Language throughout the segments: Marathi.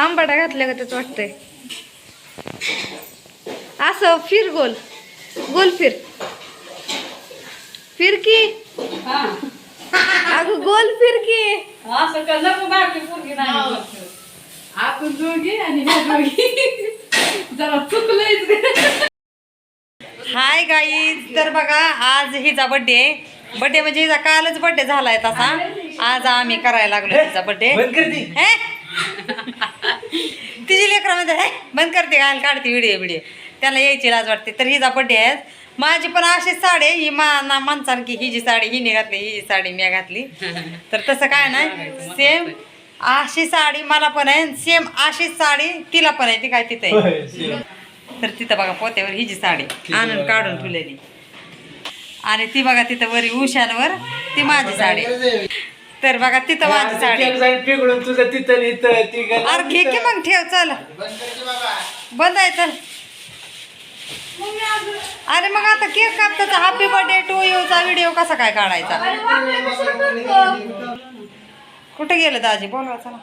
आंबाडा घातल्या का त्याच वाटतंय? असं फिर गोल. गोल फिर. फिर की? अगं गोल फिर की? असं का नको बारकी पोरगी नाही आपण दोघी आणि जरा चुकलंय. हाय गाईज तर बघा आज हिचा बर्थडे आहे. बर्थडे म्हणजे हिचा कालच बर्थडे झालाय तसा. आज आम्ही करायला लागलो तिचा बर्थडे बंद करते तिची लेकरं म्हणते हे बंद करते घाल काढते व्हिडिओ व्हिडिओ त्याला यायची लाज वाटते. तर हिचा बर्थडे आहे. माझी पण अशीच साडी आहे. ही मा ना माणसानं की ही जी साडी हिने घातली ही जी साडी मी घातली. तर तसं काय नाही. सेम अशी साडी मला पण आहे. सेम अशीच साडी तिला पण आहे. ती काय तिथं आहे? तर तिथं बघा पोत्यावर ही जी साडी आणून काढून ठेवलेली. आणि ती बघा तिथं वरी उशांवर ती माझी साडी तर बघा तिथं माझी साडी. पिघळून तुझं तिथं इथं ती गेलं अरे घे की मग ठेव चल. बंद आहे चल. अरे मग आता केक कापताचा हॅपी बर्थडे टू चा व्हिडिओ कसा काय काढायचा? कुठे गेलं दाजी? बोलवा चला.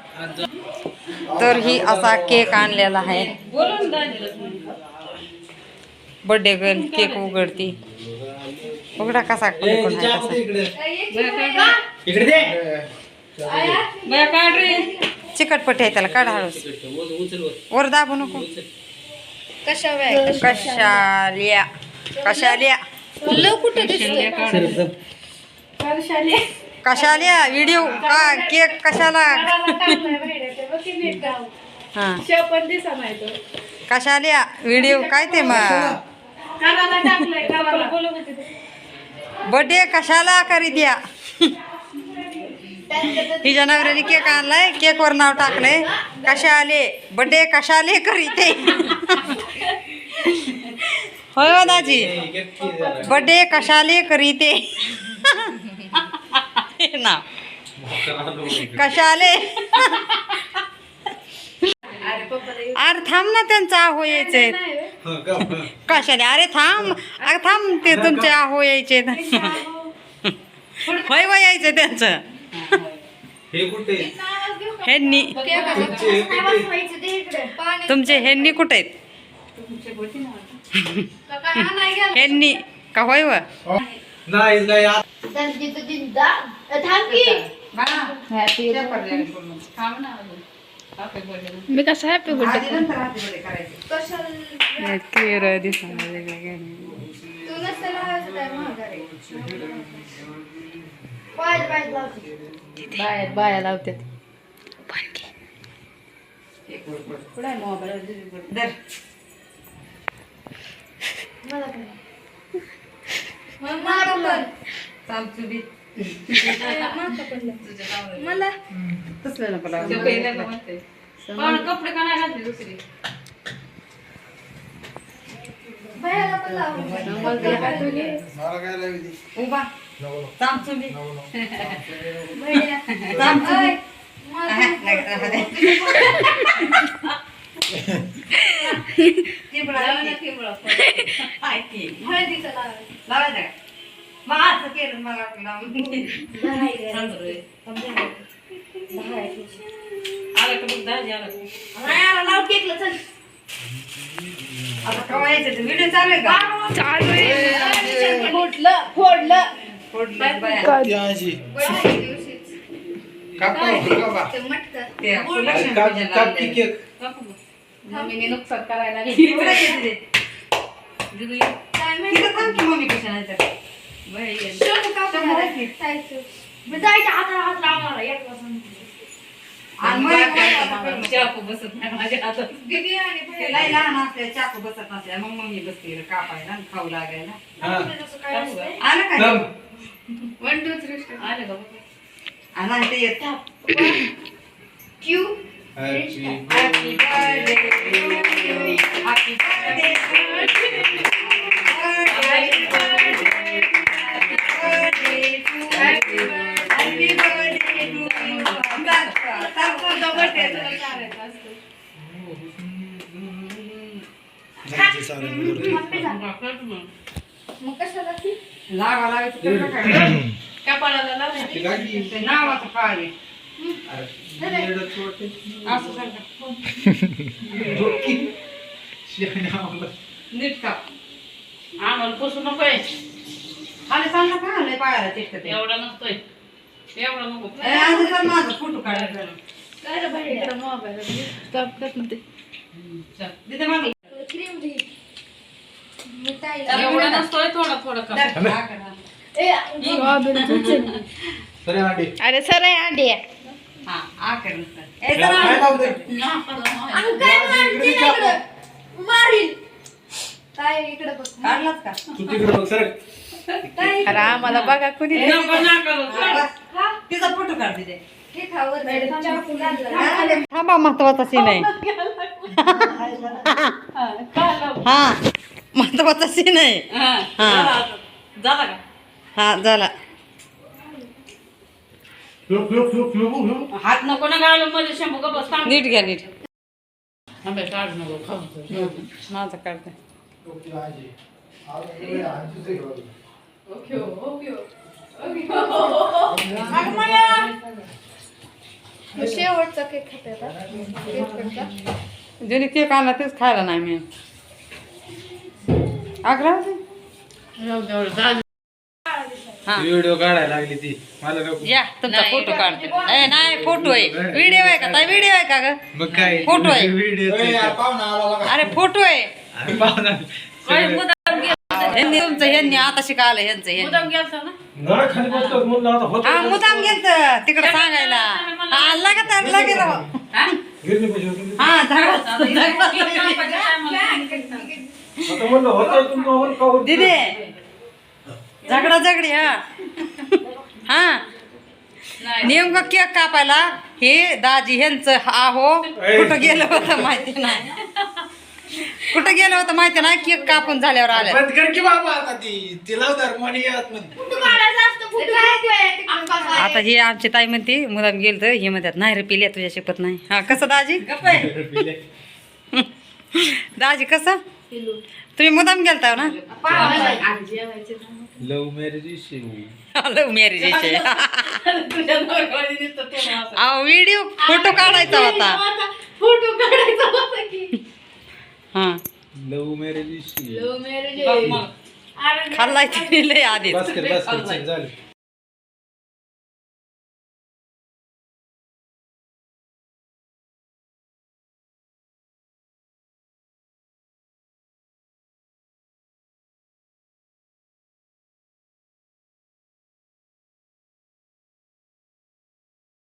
तर ही असा केक आणलेला आहे. बोलून दाजीला बर्थडे गर्ल केक उघडती. उघडा कसा कुणीकडून आहे कसा. इकडे दे. बाया काढ रे. चिकटपट्टी आहे त्याला काढ हळूस वर दाबू नको. कशाल्या. कशाल्या. कशाल्या व्हिडिओ का केक कशाला? हा. कशाल्या? व्हिडिओ काय ते मग? बर्थडे कशाला करी द्या ही नवऱ्याने केक आणलाय. केकवर नाव टाकलंय. कशाले बड्डे कशाले करी ते? होय हो दाजी बड्डे कशाले करी ते? कशाले अरे थांब ना त्यांचं आहो यायचे कशाले अरे थांब. अरे थांब ते तुमचे आहो यायचे होय वय यायचं त्यांचं. हे कुठे? ह्यांनी तुमचे ह्यांनी कुठे आहेत? ह्यांनी का होय व? नाही नाही आ- मी कसं हॅपी तेरा दिवसाला बाहेर बाया लावतात मला तसलं नको लावू. पण. कपडे का नाही घातले दुसरे? उभा चामचुली चामचुली आहा, असं केलं नाही केव्हा यायचं व्हिडिओ चालू आहे का फोडलं फोडलं. फोडलं बाया. ती अशी. काप काप, काप. ते आपलं लक्ष्मी काप पूजन काप की लावलंय. केक. मम्मीने नुकसान करायला कुठं येते ते? तिथं थांब की मम्मी कशा नाही तर. शंभर आहे की? आणि मग एक चाकू बसत नाही माझ्या हातात लहान असले चाकू बसत नसल्या मग मम्मी बसते कापायला आणि खाऊ लागायला. हा. आलं का थांब. आले का बघ. ते येत Happy नावाचं काय आहे? अरे, येडं चोटे. असं सारखं. डोकी. शेणे आम्हाला. नीट का आम्हाला पुसू नकोय. खाली सांग ना का? लय पायाला आहे. एवढा नसतोय. एवढा नको. असं कर माझा फोटो काढायचा इकडं मोबाईल स्टॉप कर ना ते तिथे मागे. एवढा नसतोय थोडा थोडा कर धर, कर. सरे मांडी. अरे सर आहे अंडी हा, हा. ए, का? अरे आम्हाला बघा कोणी नको ना करू हा, बस. तिचा फोटो काढ तिथे. थांबा महत्त्वाचा सीन आहे. हा. महत्त्वाचा सीन आहे. हा. हा. झाला का? हा. हात नको ना घालू मध्ये शंभू का बस थांब. नीट घ्या नीट. काढ नको खाऊ माझं काढते. तुझे घेऊन. शेवटचा केक खाते का ज्याने केक आणला तेच खायला नाही मी. आग्रा हा व्हिडिओ काढायला लागली ती मला नको या तुमचा फोटो काढते ए नाही फोटो आहे व्हिडिओ आहे का ताई व्हिडिओ आहे का ग मग काय फोटो आहे. व्हिडिओ अरे फोटो आहे ह्यांनी तुमचं ह्यांनी आता शिकायला ह्यांचं ह्यांनी मुदाम गेलता ना नळ खाली बसलो म्हणलं आता होत हा मुदाम गेलत तिकडे सांगायला हा लगेच लगेच हा? गिरणी पैसे होते हा झाड आता दिदी झगडा झगडी हा. हा. नेमकं केक कापायला हे दाजी ह्यांचं आहो कुठं गेलं होतं माहिती नाही. कुठं गेलं होतं माहिती नाही केक कापून झाल्यावर आलं. आता हे आमची ताई म्हणते मुदाम गेल तर हे म्हणतात नाही रे पिल्या तुझ्या शिकत नाही. हा कसं दाजी? दाजी कसं? तुम्ही मुदाम गेलता ना? Love marriage love. अहो व्हिडिओ फोटो काढायचा होता. फोटो काढायचा होता की हा लव्ह मॅरेज मग. खाल्लाय तरी लय आधीच.